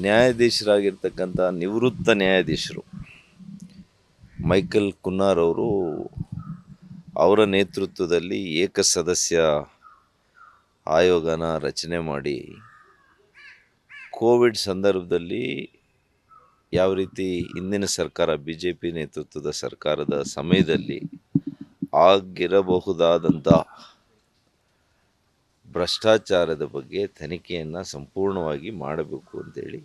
ನ್ಯಾಯಾಧೀಶರಾಗಿರ್ತಕ್ಕಂಥ ನಿವೃತ್ತ ನ್ಯಾಯಾಧೀಶರು ಮೈಕಲ್ ಕುನ್ನಾರ್ ಅವರು ಅವರ ನೇತೃತ್ವದಲ್ಲಿ ಏಕಸದಸ್ಯ ಆಯೋಗನ ರಚನೆ ಮಾಡಿ ಕೋವಿಡ್ ಸಂದರ್ಭದಲ್ಲಿ ಯಾವ ರೀತಿ ಹಿಂದಿನ ಸರ್ಕಾರ ಬಿ ಜೆ ಪಿ ನೇತೃತ್ವದ ಸರ್ಕಾರದ ಸಮಯದಲ್ಲಿ ಆಗಿರಬಹುದಾದಂಥ ಭ್ರಷ್ಟಾಚಾರದ ಬಗ್ಗೆ ತನಿಖೆಯನ್ನು ಸಂಪೂರ್ಣವಾಗಿ ಮಾಡಬೇಕು ಅಂತೇಳಿ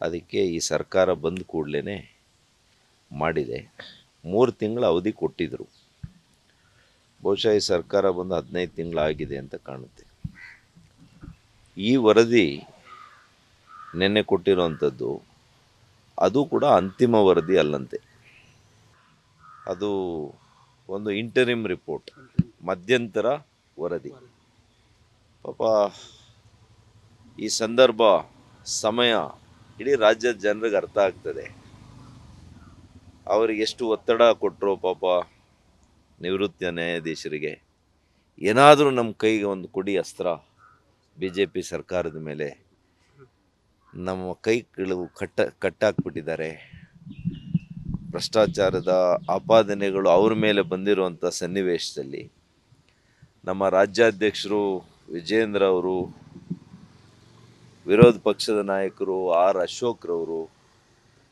ಅದಕ್ಕೆ ಈ ಸರ್ಕಾರ ಬಂದ ಕೂಡಲೇ ಮಾಡಿದೆ. ಮೂರು ತಿಂಗಳ ಅವಧಿ ಕೊಟ್ಟಿದ್ದರು ಬಹುಶಃ ಈ ಸರ್ಕಾರ ಬಂದು ಹದಿನೈದು ತಿಂಗಳಾಗಿದೆ ಅಂತ ಕಾಣುತ್ತೆ. ಈ ವರದಿ ನಿನ್ನೆ ಕೊಟ್ಟಿರುವಂಥದ್ದು ಅದು ಕೂಡ ಅಂತಿಮ ವರದಿ ಅಲ್ಲಂತೆ. ಅದು ಒಂದು ಇಂಟರಿಮ್ ರಿಪೋರ್ಟ್ ಮಧ್ಯಂತರ ವರದಿ. ಪಾಪ, ಈ ಸಂದರ್ಭ, ಸಮಯ ಇಡೀ ರಾಜ್ಯದ ಜನರಿಗೆ ಅರ್ಥ ಆಗ್ತದೆ. ಅವರಿಗೆ ಎಷ್ಟು ಒತ್ತಡ ಕೊಟ್ಟರು ಪಾಪ ನಿವೃತ್ತ ನ್ಯಾಯಾಧೀಶರಿಗೆ. ಏನಾದರೂ ನಮ್ಮ ಕೈಗೆ ಒಂದು ಕೊಡಿ ಅಸ್ತ್ರ ಬಿ ಜೆ ಪಿ ಸರ್ಕಾರದ ಮೇಲೆ. ನಮ್ಮ ಕೈಗಳು ಕಟ್ಟ, ಕಟ್ಟಾಕ್ಬಿಟ್ಟಿದ್ದಾರೆ. ಭ್ರಷ್ಟಾಚಾರದ ಆಪಾದನೆಗಳು ಅವ್ರ ಮೇಲೆ ಬಂದಿರುವಂಥ ಸನ್ನಿವೇಶದಲ್ಲಿ ನಮ್ಮ ರಾಜ್ಯಾಧ್ಯಕ್ಷರು ವಿಜೇಂದ್ರ ಅವರು, ವಿರೋಧ ಪಕ್ಷದ ನಾಯಕರು ಆರ್ ಅಶೋಕ್ರವರು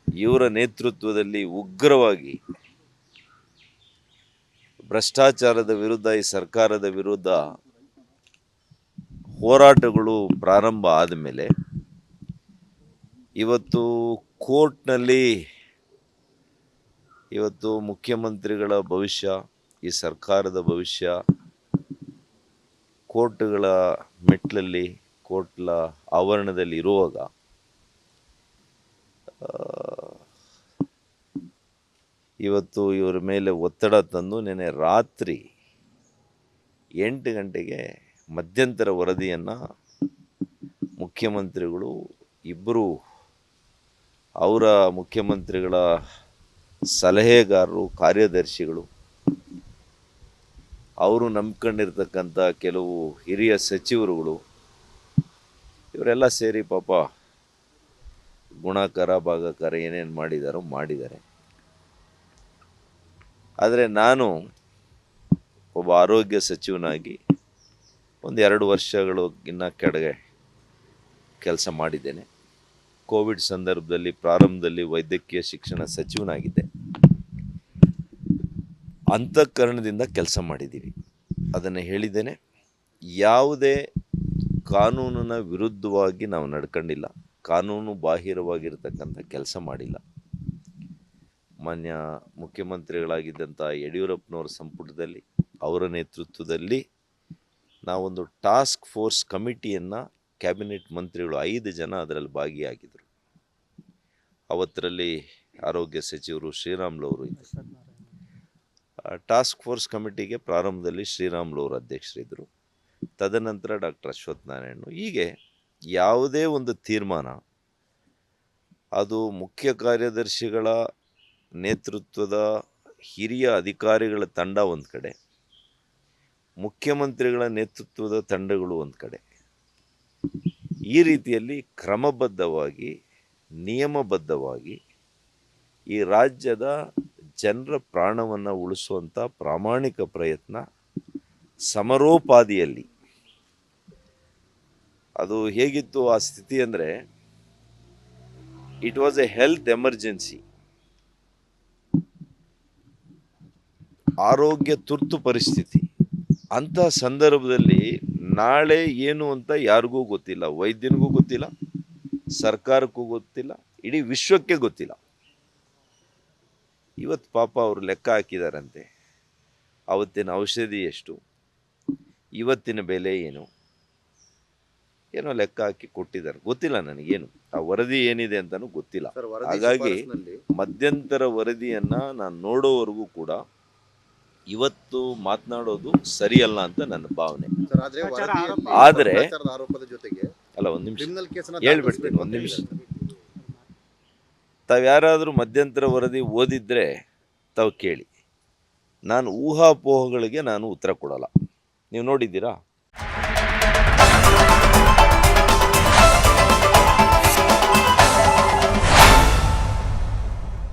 ಇವರ ನೇತೃತ್ವದಲ್ಲಿ ಉಗ್ರವಾಗಿ ಭ್ರಷ್ಟಾಚಾರದ ವಿರುದ್ಧ, ಈ ಸರ್ಕಾರದ ವಿರುದ್ಧ ಹೋರಾಟಗಳು ಪ್ರಾರಂಭ ಆದಮೇಲೆ ಇವತ್ತು ಕೋರ್ಟ್ನಲ್ಲಿ ಇವತ್ತು ಮುಖ್ಯಮಂತ್ರಿಗಳ ಭವಿಷ್ಯ, ಈ ಸರ್ಕಾರದ ಭವಿಷ್ಯ ಕೋರ್ಟ್ಗಳ ಮೆಟ್ಲಲ್ಲಿ ಕೋರ್ಟ್ಲ ಆವರಣದಲ್ಲಿ ಇರುವಾಗ ಇವತ್ತು ಇವರ ಮೇಲೆ ಒತ್ತಡ ತಂದು ನೆನೆ ರಾತ್ರಿ ಎಂಟು ಗಂಟೆಗೆ ಮಧ್ಯಂತರ ವರದಿಯನ್ನು ಮುಖ್ಯಮಂತ್ರಿಗಳು ಇಬ್ಬರು ಅವರ ಮುಖ್ಯಮಂತ್ರಿಗಳ ಸಲಹೆಗಾರರು, ಕಾರ್ಯದರ್ಶಿಗಳು ಅವರು ನಂಬ್ಕೊಂಡಿರ್ತಕ್ಕಂಥ ಕೆಲವು ಹಿರಿಯ ಸಚಿವರುಗಳು, ಇವರೆಲ್ಲ ಸೇರಿ ಪಾಪ ಗುಣಕರ, ಭಾಗಕರ ಏನೇನು ಮಾಡಿದಾರೋ ಮಾಡಿದ್ದಾರೆ. ಆದರೆ ನಾನು ಒಬ್ಬ ಆರೋಗ್ಯ ಸಚಿವನಾಗಿ ಒಂದು ಎರಡು ವರ್ಷಗಳು ಇನ್ನ ಕೆಡಗೆ ಕೆಲಸ ಮಾಡಿದ್ದೇನೆ. ಕೋವಿಡ್ ಸಂದರ್ಭದಲ್ಲಿ ಪ್ರಾರಂಭದಲ್ಲಿ ವೈದ್ಯಕೀಯ ಶಿಕ್ಷಣ ಸಚಿವನಾಗಿದ್ದೆ. ಅಂತಃಕರಣದಿಂದ ಕೆಲಸ ಮಾಡಿದ್ದೀವಿ. ಅದನ್ನು ಹೇಳಿದ್ದೇನೆ, ಯಾವುದೇ ಕಾನೂನಿನ ವಿರುದ್ಧವಾಗಿ ನಾವು ನಡ್ಕೊಂಡಿಲ್ಲ. ಕಾನೂನು ಬಾಹಿರವಾಗಿರ್ತಕ್ಕಂಥ ಕೆಲಸ ಮಾಡಿಲ್ಲ. ಮಾನ್ಯ ಮುಖ್ಯಮಂತ್ರಿಗಳಾಗಿದ್ದಂಥ ಯಡಿಯೂರಪ್ಪನವರ ಸಂಪುಟದಲ್ಲಿ, ಅವರ ನೇತೃತ್ವದಲ್ಲಿ ನಾವೊಂದು ಟಾಸ್ಕ್ ಫೋರ್ಸ್ ಕಮಿಟಿಯನ್ನು ಕ್ಯಾಬಿನೆಟ್ ಮಂತ್ರಿಗಳು ಐದು ಜನ ಅದರಲ್ಲಿ ಭಾಗಿಯಾಗಿದ್ದರು ಅವತ್ತರಲ್ಲಿ ಆರೋಗ್ಯ ಸಚಿವರು ಶ್ರೀರಾಮ್ಲವರು ಇದ್ದರು. ಟಾಸ್ಕ್ ಫೋರ್ಸ್ ಕಮಿಟಿಗೆ ಪ್ರಾರಂಭದಲ್ಲಿ ಶ್ರೀರಾಮ್ಲೂರು ಅಧ್ಯಕ್ಷರಿದ್ದರು. ತದನಂತರ ಡಾಕ್ಟರ್ ಅಶ್ವಥ್ ನಾರಾಯಣ್ ಹೀಗೆ ಯಾವುದೇ ಒಂದು ತೀರ್ಮಾನ, ಅದು ಮುಖ್ಯ ಕಾರ್ಯದರ್ಶಿಗಳ ನೇತೃತ್ವದ ಹಿರಿಯ ಅಧಿಕಾರಿಗಳ ತಂಡ ಒಂದು ಕಡೆ, ಮುಖ್ಯಮಂತ್ರಿಗಳ ನೇತೃತ್ವದ ತಂಡಗಳು ಒಂದು ಕಡೆ. ಈ ರೀತಿಯಲ್ಲಿ ಕ್ರಮಬದ್ಧವಾಗಿ, ನಿಯಮಬದ್ಧವಾಗಿ ಈ ರಾಜ್ಯದ ಜನರ ಪ್ರಾಣವನ್ನು ಉಳಿಸುವಂಥ ಪ್ರಾಮಾಣಿಕ ಪ್ರಯತ್ನ ಸಮರೋಪಾದಿಯಲ್ಲಿ. ಅದು ಹೇಗಿತ್ತು ಆ ಸ್ಥಿತಿ ಅಂದರೆ it was a health emergency ಆರೋಗ್ಯ ತುರ್ತು ಪರಿಸ್ಥಿತಿ. ಅಂಥ ಸಂದರ್ಭದಲ್ಲಿ ನಾಳೆ ಏನು ಅಂತ ಯಾರಿಗೂ ಗೊತ್ತಿಲ್ಲ. ವೈದ್ಯನಿಗೂ ಗೊತ್ತಿಲ್ಲ. ಸರ್ಕಾರಕ್ಕೂ ಗೊತ್ತಿಲ್ಲ. ಇಡೀ ವಿಶ್ವಕ್ಕೆ ಗೊತ್ತಿಲ್ಲ. ಇವತ್ತು ಪಾಪ ಅವರು ಲೆಕ್ಕ ಹಾಕಿದಾರಂತೆ. ಅವತ್ತಿನ ಔಷಧಿ ಎಷ್ಟು? ಇವತ್ತಿನ ಬೆಲೆ ಏನು? ಏನೋ ಲೆಕ್ಕ ಹಾಕಿ ಕೊಟ್ಟಿದ್ದಾರೆ. ಗೊತ್ತಿಲ್ಲ ನನಗೇನು. ಆ ವರದಿ ಏನಿದೆ ಅಂತಲೂ ಗೊತ್ತಿಲ್ಲ. ಹಾಗಾಗಿ ಮಧ್ಯಂತರ ವರದಿಯನ್ನ ನಾನು ನೋಡೋವರೆಗೂ ಕೂಡ ಇವತ್ತು ಮಾತನಾಡೋದು ಸರಿಯಲ್ಲ ಅಂತ ನನ್ನ ಭಾವನೆ. ಆದರೆ ಆರೋಪದ ಜೊತೆಗೆ ಅಲ್ಲ ಒಂದು ನಿಮಿಷ. ಕ್ರಿಮಿನಲ್ ಕೇಸನ್ನ ಹೇಳ್ಬಿಡ್ತೀನಿ, ಒಂದ್ ನಿಮಿಷ. ತಾವು ಯಾರಾದರೂ ಮಧ್ಯಂತರ ವರದಿ ಓದಿದ್ರೆ ತಾವು ಕೇಳಿ. ನಾನು ಊಹಾಪೋಹಗಳಿಗೆ ನಾನು ಉತ್ತರ ಕೊಡೋಲ್ಲ. ನೀವು ನೋಡಿದ್ದೀರಾ?